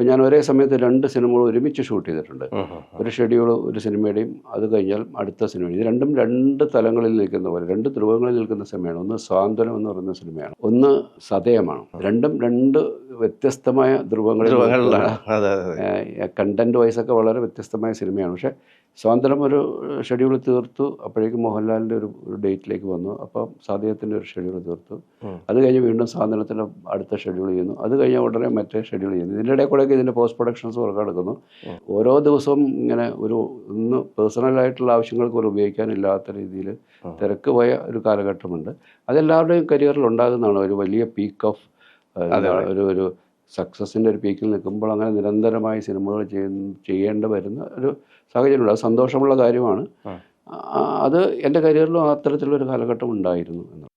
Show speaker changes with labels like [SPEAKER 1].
[SPEAKER 1] ഇപ്പം ഞാൻ ഒരേ സമയത്ത് രണ്ട് സിനിമകൾ ഒരുമിച്ച് ഷൂട്ട് ചെയ്തിട്ടുണ്ട്. ഒരു ഷെഡ്യൂൾ ഒരു സിനിമയുടെയും അത് കഴിഞ്ഞാൽ അടുത്ത സിനിമ ഇത് രണ്ടും രണ്ട് തലങ്ങളിൽ നിൽക്കുന്ന പോലെ രണ്ട് ധ്രുവങ്ങളിൽ നിൽക്കുന്ന സിനിമയാണ്. ഒന്ന് സ്വാതന്ത്ര്യം എന്ന് പറയുന്ന സിനിമയാണ്. ഒന്ന് സതയമാണ്. രണ്ടും രണ്ട് വ്യത്യസ്തമായ ധ്രുവങ്ങളിൽ
[SPEAKER 2] അതെ
[SPEAKER 1] കണ്ടന്റ് വൈസ് ഒക്കെ വളരെ വ്യത്യസ്തമായ സിനിമയാണ്. പക്ഷേ സ്വാതന്ത്ര്യം ഒരു ഷെഡ്യൂൾ തീർത്തു അപ്പോഴേക്കും മോഹൻലാലിന്റെ ഒരു ഒരു ഡേറ്റിലേക്ക് വന്നു. അപ്പം സാധ്യത്തിന്റെ ഒരു ഷെഡ്യൂൾ തീർത്തു. അത് കഴിഞ്ഞ് വീണ്ടും സ്വാതന്ത്ര്യത്തിന്റെ അടുത്ത ഷെഡ്യൂൾ ചെയ്യുന്നു. അത് കഴിഞ്ഞ ഉടനെ മറ്റേ ഷെഡ്യൂൾ ചെയ്യുന്നു. ഇതിന്റെ ഇടയിൽ കൂടെയൊക്കെ ഇതിന്റെ പോസ്റ്റ് പ്രൊഡക്ഷൻസ് വർക്ക് നടക്കുന്നു ഓരോ ദിവസവും ഇങ്ങനെ ഒരു ഒന്ന് പേഴ്സണലായിട്ടുള്ള ആവശ്യങ്ങൾക്ക് ഒരു ഉപയോഗിക്കാനില്ലാത്ത രീതിയിൽ. തിരക്ക് പോയ ഒരു കാലഘട്ടമുണ്ട്. അതെല്ലാവരുടെയും കരിയറിൽ ഉണ്ടാകുന്നതാണ് ഒരു വലിയ പീക്ക് ഓഫ്. ഒരു ഒരു സക്സസിന്റെ ഒരു പീക്കിൽ നിൽക്കുമ്പോൾ അങ്ങനെ നിരന്തരമായി സിനിമകൾ ചെയ്യേണ്ട ചെയ്യേണ്ടി വരുന്ന ഒരു സാഹചര്യമുണ്ട്. അത് സന്തോഷമുള്ള കാര്യമാണ്. അത് എന്റെ കരിയറിലും അത്തരത്തിലുള്ളൊരു കാലഘട്ടം ഉണ്ടായിരുന്നു എന്നുള്ളത്